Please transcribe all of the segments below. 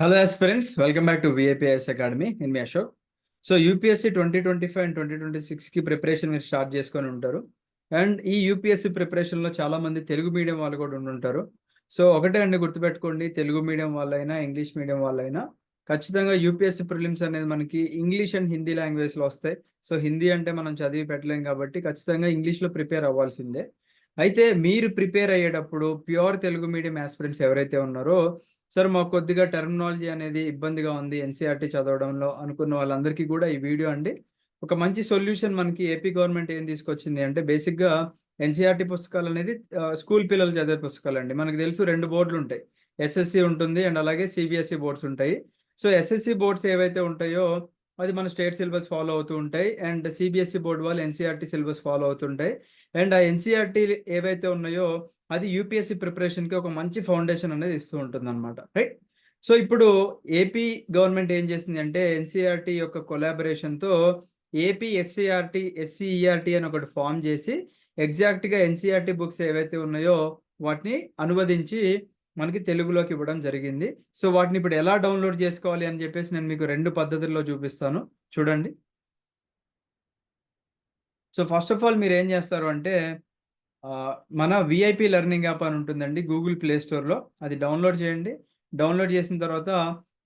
Hello friends welcome back to VIP IAS academy in me Ashok so UPSC twenty twenty five and twenty twenty సిక్స్కి preparation మీరు start చేసుకొని ఉంటారు. And ఈ UPSC ప్రిపరేషన్లో చాలా మంది తెలుగు మీడియం వాళ్ళు కూడా ఉండుంటారు సో ఒకటే అండి గుర్తుపెట్టుకోండి. తెలుగు మీడియం వాళ్ళైనా ఇంగ్లీష్ మీడియం వాళ్ళైనా ఖచ్చితంగా యూపీఎస్సీ ప్రిలిమ్స్ అనేది మనకి ఇంగ్లీష్ అండ్ హిందీ లాంగ్వేజ్లో వస్తాయి. సో హిందీ అంటే మనం చదివి పెట్టలేం కాబట్టి ఖచ్చితంగా ఇంగ్లీష్లో ప్రిపేర్ అవ్వాల్సిందే. అయితే మీరు ప్రిపేర్ అయ్యేటప్పుడు ప్యూర్ తెలుగు మీడియం ఆస్పిరెంట్స్ ఎవరైతే ఉన్నారో సార్ మాకు కొద్దిగా టెర్మినాలజీ అనేది ఇబ్బందిగా ఉంది ఎన్సీఆర్టీ చదవడంలో అనుకున్న వాళ్ళందరికీ కూడా ఈ వీడియో అండి. ఒక మంచి సొల్యూషన్ మనకి ఏపీ గవర్నమెంట్ ఏం తీసుకొచ్చింది అంటే బేసిక్గా ఎన్సీఆర్టీ పుస్తకాలు అనేది స్కూల్ పిల్లలు చదివే పుస్తకాలు అండి. మనకు తెలుసు రెండు బోర్డులు ఉంటాయి. ఎస్ఎస్సి ఉంటుంది అండ్ అలాగే సిబిఎస్ఈ బోర్డ్స్ ఉంటాయి. సో ఎస్ఎస్సి బోర్డ్స్ ఏవైతే ఉంటాయో అది మన స్టేట్ సిలబస్ ఫాలో అవుతూ ఉంటాయి. అండ్ సిబిఎస్ఈ బోర్డు వాళ్ళు ఎన్సీఆర్టీ సిలబస్ ఫాలో అవుతుంటాయి అండ్ ఆ ఎన్సీఆర్టీ ఏవైతే ఉన్నాయో అది యూపీఎస్సీ ప్రిపరేషన్కి ఒక మంచి ఫౌండేషన్ అనేది ఇస్తూ ఉంటుంది అనమాట రైట్? సో ఇప్పుడు ఏపీ గవర్నమెంట్ ఏం చేసింది అంటే ఎన్సీఆర్టీ యొక్క కొలాబరేషన్తో ఏపీ ఎస్సీఆర్టీ ఎస్సీఈఆర్టీ అని ఒకటి ఫామ్ చేసి ఎగ్జాక్ట్గా ఎన్సీఆర్టీ బుక్స్ ఏవైతే ఉన్నాయో వాటిని అనువదించి మనకి తెలుగులోకి ఇవ్వడం జరిగింది. సో వాటిని ఇప్పుడు ఎలా డౌన్లోడ్ చేసుకోవాలి అని చెప్పేసి నేను మీకు రెండు పద్ధతుల్లో చూపిస్తాను. చూడండి. సో ఫస్ట్ ఆఫ్ ఆల్ మీరు ఏం చేస్తారు అంటే మన విఐపి లెర్నింగ్ యాప్ అని ఉంటుందండి గూగుల్ ప్లే స్టోర్లో అది డౌన్లోడ్ చేయండి. డౌన్లోడ్ చేసిన తర్వాత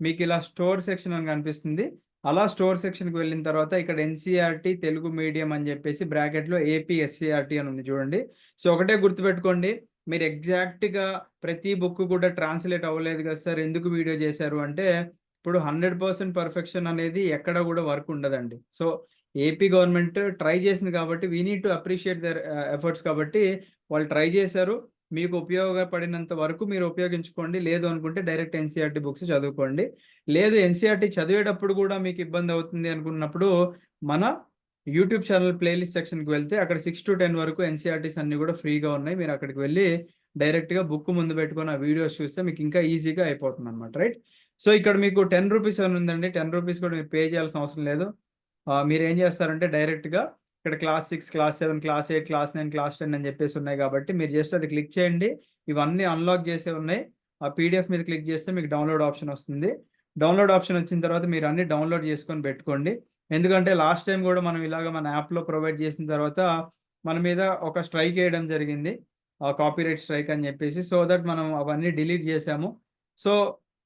మీకు ఇలా స్టోర్ సెక్షన్ అని కనిపిస్తుంది. అలా స్టోర్ సెక్షన్కి వెళ్ళిన తర్వాత ఇక్కడ ఎన్సీఆర్టీ తెలుగు మీడియం అని చెప్పేసి బ్రాకెట్లో ఏపీ ఎస్సీఆర్టీ అని ఉంది చూడండి. సో ఒకటే గుర్తుపెట్టుకోండి. మీరు ఎగ్జాక్ట్గా ప్రతి బుక్ కూడా ట్రాన్స్లేట్ అవ్వలేదు కదా సార్. ఎందుకు వీడియో చేశారు అంటే ఇప్పుడు హండ్రెడ్ పర్సెంట్ పర్ఫెక్షన్ అనేది ఎక్కడ కూడా వర్క్ ఉండదండి. సో ఏపీ గవర్నమెంట్ ట్రై చేసింది కాబట్టి we need to appreciate their efforts కాబట్టి వాళ్ళు ట్రై చేశారు. మీకు ఉపయోగపడినంత వరకు మీరు ఉపయోగించుకోండి. లేదు అనుకుంటే డైరెక్ట్ ఎన్సీఆర్టీ బుక్స్ చదువుకోండి. లేదు ఎన్సీఆర్టీ చదివేటప్పుడు కూడా మీకు ఇబ్బంది అవుతుంది అనుకున్నప్పుడు మన యూట్యూబ్ ఛానల్ ప్లేలిస్ట్ సెక్షన్కి వెళ్తే అక్కడ సిక్స్ టు టెన్ వరకు ఎన్సీఆర్టీస్ అన్ని కూడా ఫ్రీగా ఉన్నాయి. మీరు అక్కడికి వెళ్ళి డైరెక్ట్గా బుక్ ముందు పెట్టుకుని ఆ వీడియోస్ చూస్తే మీకు ఇంకా ఈజీగా అయిపోతుంది అనమాట రైట్ సో ఇక్కడ మీకు టెన్ రూపీస్ అని ఉందండి. టెన్ రూపీస్ కూడా మీరు పే చేయాల్సిన అవసరం లేదు. మీరు ఏం చేస్తారంటే డైరెక్ట్గా ఇక్కడ class six class seven class eight class nine class ten అని చెప్పేసి ఉన్నాయి కాబట్టి మీరు జస్ట్ అది క్లిక్ చేయండి. ఇవన్నీ అన్లాక్ చేసే ఉన్నాయి. ఆ పీడిఎఫ్ మీద క్లిక్ చేస్తే మీకు డౌన్లోడ్ ఆప్షన్ వస్తుంది. డౌన్లోడ్ ఆప్షన్ వచ్చిన తర్వాత మీరు అన్ని డౌన్లోడ్ చేసుకొని పెట్టుకోండి. ఎందుకంటే లాస్ట్ టైం కూడా మనం ఇలాగ మన యాప్లో ప్రొవైడ్ చేసిన తర్వాత మన మీద ఒక స్ట్రైక్ వేయడం జరిగింది. కాపీరైట్ స్ట్రైక్ అని చెప్పేసి సో దట్ మనం అవన్నీ డిలీట్ చేసాము. సో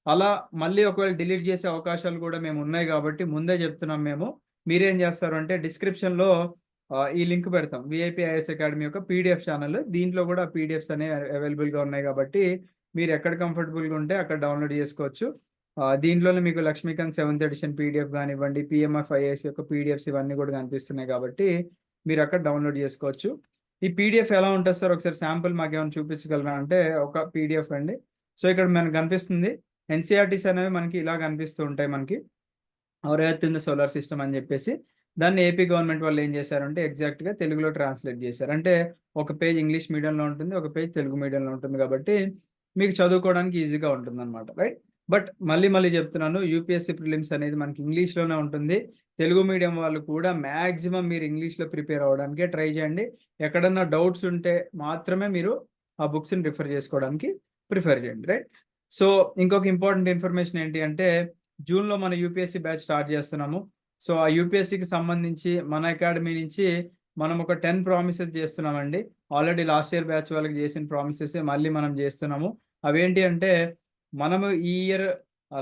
అలా మళ్ళీ ఒకవేళ డిలీట్ చేసే అవకాశాలు కూడా మేము ఉన్నాయి కాబట్టి ముందే చెప్తున్నాం మేము. మీరేం చేస్తారు అంటే డిస్క్రిప్షన్లో ఈ లింక్ పెడతాం. విఐపి ఐఎస్ అకాడమీ యొక్క పీడిఎఫ్ ఛానల్ దీంట్లో కూడా పీడిఎఫ్స్ అనేవి అవైలబుల్గా ఉన్నాయి కాబట్టి మీరు ఎక్కడ కంఫర్టబుల్గా ఉంటే అక్కడ డౌన్లోడ్ చేసుకోవచ్చు. దీంట్లోనే మీకు లక్ష్మీకాంత్ సెవెంత్ ఎడిషన్ పీడిఎఫ్ కానివ్వండి పిఎంఎఫ్ ఐఎస్ యొక్క పీడిఎఫ్స్ ఇవన్నీ కూడా కనిపిస్తున్నాయి కాబట్టి మీరు అక్కడ డౌన్లోడ్ చేసుకోవచ్చు. ఈ పీడిఎఫ్ ఎలా ఉంటుంది సార్? ఒకసారి శాంపుల్ మాకు ఏమైనా చూపించగలరా? అంటే ఒక పీడిఎఫ్ అండి. సో ఇక్కడ మనకు కనిపిస్తుంది. ఎన్సీఆర్టీస్ అనేవి మనకి ఇలా కనిపిస్తూ ఉంటాయి మనకి. Our earth in the solar system అని చెప్పేసి దాన్ని ఏపీ గవర్నమెంట్ వాళ్ళు ఏం చేశారంటే ఎగ్జాక్ట్గా తెలుగులో ట్రాన్స్లేట్ చేశారు. అంటే ఒక పేజ్ ఇంగ్లీష్ మీడియంలో ఉంటుంది ఒక పేజ్ తెలుగు మీడియంలో ఉంటుంది కాబట్టి మీకు చదువుకోవడానికి ఈజీగా ఉంటుంది అనమాట రైట్ బట్ మళ్ళీ మళ్ళీ చెప్తున్నాను యూపీఎస్సీ ప్రిలిమ్స్ అనేది మనకి ఇంగ్లీష్లోనే ఉంటుంది. తెలుగు మీడియం వాళ్ళు కూడా మ్యాక్సిమం మీరు ఇంగ్లీష్లో ప్రిపేర్ అవ్వడానికే ట్రై చేయండి. ఎక్కడన్నా డౌట్స్ ఉంటే మాత్రమే మీరు ఆ బుక్స్ని రిఫర్ చేసుకోవడానికి ప్రిఫర్ చేయండి రైట్ సో ఇంకొక ఇంపార్టెంట్ ఇన్ఫర్మేషన్ ఏంటి అంటే జూన్లో మన యూపీఎస్సీ బ్యాచ్ స్టార్ట్ చేస్తున్నాము. సో ఆ యూపీఎస్సీకి సంబంధించి మన అకాడమీ నుంచి మనం ఒక టెన్ ప్రామిసెస్ చేస్తున్నామండి. ఆల్రెడీ లాస్ట్ ఇయర్ బ్యాచ్ వాళ్ళకి చేసిన ప్రామిసెస్ మళ్ళీ మనం చేస్తున్నాము. అవేంటి అంటే మనము ఈ ఇయర్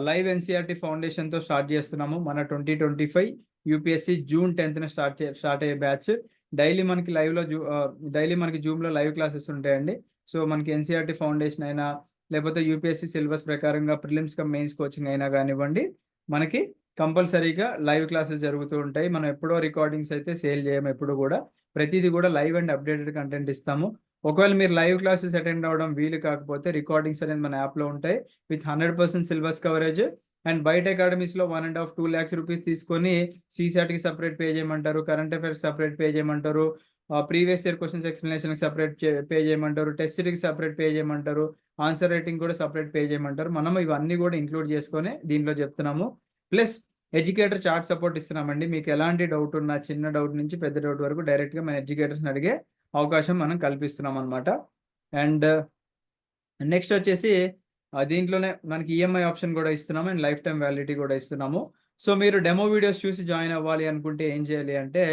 లైవ్ ఎన్సీఆర్టీ ఫౌండేషన్తో స్టార్ట్ చేస్తున్నాము. మన twenty twenty five UPSC June టెన్త్న start start అయ్యే బ్యాచ్. డైలీ మనకి లైవ్లో జూ డైలీ మనకి జూమ్లో లైవ్ క్లాసెస్ ఉంటాయండి. సో మనకి ఎన్సీఆర్టీ ఫౌండేషన్ అయినా లేకపోతే యూపీఎస్సీ సిలబస్ ప్రకారంగా ప్రిలిమ్స్ కమ్ మెయిన్స్ కోచింగ్ అయినా కానివ్వండి మనకి కంపల్సరీగా లైవ్ క్లాసెస్ జరుగుతూ ఉంటాయి. మనం ఎప్పుడో రికార్డింగ్స్ అయితే సేల్ చేయము ఎప్పుడు కూడా. ప్రతిదీ కూడా లైవ్ అండ్ అప్డేటెడ్ కంటెంట్ ఇస్తాము. ఒకవేళ మీరు లైవ్ క్లాసెస్ అటెండ్ అవ్వడం వీలు కాకపోతే రికార్డింగ్స్ అనేది మన యాప్లో ఉంటాయి. With hundred percent syllabus coverage and బయట అకాడమీస్లో one and half two lakhs rupees తీసుకొని సీసాట్కి సపరేట్ పే చేయమంటారు కరెంట్ అఫైర్స్ సపరేట్ పే చేయమంటారు ప్రీవియస్ ఇయర్ క్వశ్చన్స్ ఎక్స్ప్లెనేషన్కి సపరేట్ పే చేయమంటారు. టెస్ట్ సిరీకి సపరేట్ పే చేయమంటారు. ఆన్సర్ రైటింగ్ కూడా సపరేట్ పే చేయమంటారు. మనం ఇవన్నీ కూడా ఇంక్లూడ్ చేసుకొని దీంట్లో చెప్తున్నాము. ప్లస్ ఎడ్యుకేటర్ చార్ట్ సపోర్ట్ ఇస్తున్నామండి. మీకు ఎలాంటి డౌట్ ఉన్నా చిన్న డౌట్ నుంచి పెద్ద డౌట్ వరకు డైరెక్ట్గా మన ఎడ్యుకేటర్స్ని అడిగే అవకాశం మనం కల్పిస్తున్నాం అనమాట అండ్ నెక్స్ట్ వచ్చేసి దీంట్లోనే మనకి ఈఎంఐ ఆప్షన్ కూడా ఇస్తున్నాము. అండ్ లైఫ్ టైం వ్యాలిడిటీ కూడా ఇస్తున్నాము. సో, మీరు డెమో వీడియోస్ చూసి జాయిన్ అవ్వాలి అనుకుంటే ఏం చేయాలి అంటే,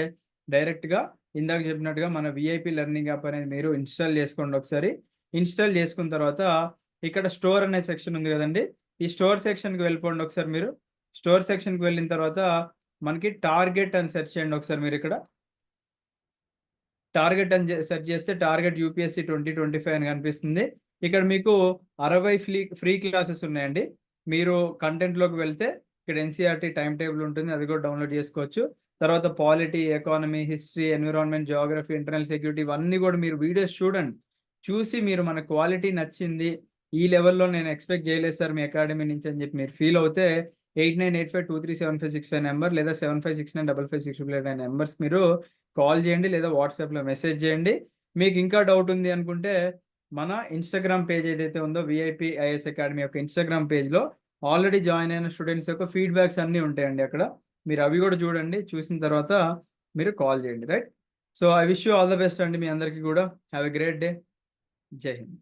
డైరెక్ట్‌గా ఇందాక చెప్పినట్టుగా మన వీఐపీ లెర్నింగ్ యాప్ అనేది మీరు ఇన్‌స్టాల్ చేసుకోండి ఒకసారి. ఇన్‌స్టాల్ చేసుకున్న తర్వాత ఇక్కడ స్టోర్ అనే సెక్షన్ ఉంది కదండి ఈ స్టోర్ సెక్షన్‌కి వెళ్ళిపోండి ఒకసారి మీరు. స్టోర్ సెక్షన్‌కి వెళ్ళిన తర్వాత మనకి టార్గెట్ అని సెర్చ్ చేయండి ఒకసారి మీరు ఇక్కడ టార్గెట్ అని సెర్చ్ చేస్తే target UPSC twenty twenty five అని కనిపిస్తుంది. ఇక్కడ మీకు 60 ఫ్లీ ఫ్రీ క్లాసెస్ ఉన్నాయండి. మీరు కంటెంట్‌లోకి వెళ్తే ఇక్కడ ఎన్సీఆర్టీ టైం టేబుల్ ఉంటుంది. అది కూడా డౌన్‌లోడ్ చేసుకోవచ్చు. తర్వాత polity, economy, history, environment, geography, internal security ఇవన్నీ కూడా మీరు వీడియోస్ చూడండి. చూసి మీరు మన క్వాలిటీ నచ్చింది. ఈ లెవెల్‌లో నేను ఎక్స్‌పెక్ట్ చేయలేదు సార్ మీ అకాడమీ నుంచి అని చెప్పి మీరు ఫీల్ అవుతే 8985237565 నంబర్ లేదా 75695565 నంబర్స్ మీరు కాల్ చేయండి లేదా వాట్సాప్‌లో మెసేజ్ చేయండి. మీకు ఇంకా డౌట్ ఉంది అనుకుంటే మన ఇన్‌స్టాగ్రామ్ పేజ్ ఏదైతే ఉందో వీఐపీ ఐఎస్ అకాడమీ యొక్క ఇన్‌స్టాగ్రామ్ పేజ్‌లో ఆల్రెడీ జాయిన్ అయిన స్టూడెంట్స్ యొక్క ఫీడ్‌బ్యాక్స్ అన్నీ ఉంటాయండి అక్కడ. మీరు అవి కూడా చూడండి. చూసిన తర్వాత మీరు కాల్ చేయండి. Right. So, I wish you all the best అండి మీ అందరికీ కూడా హ్యావ్ ఎ గ్రేట్ డే. జై హింద్.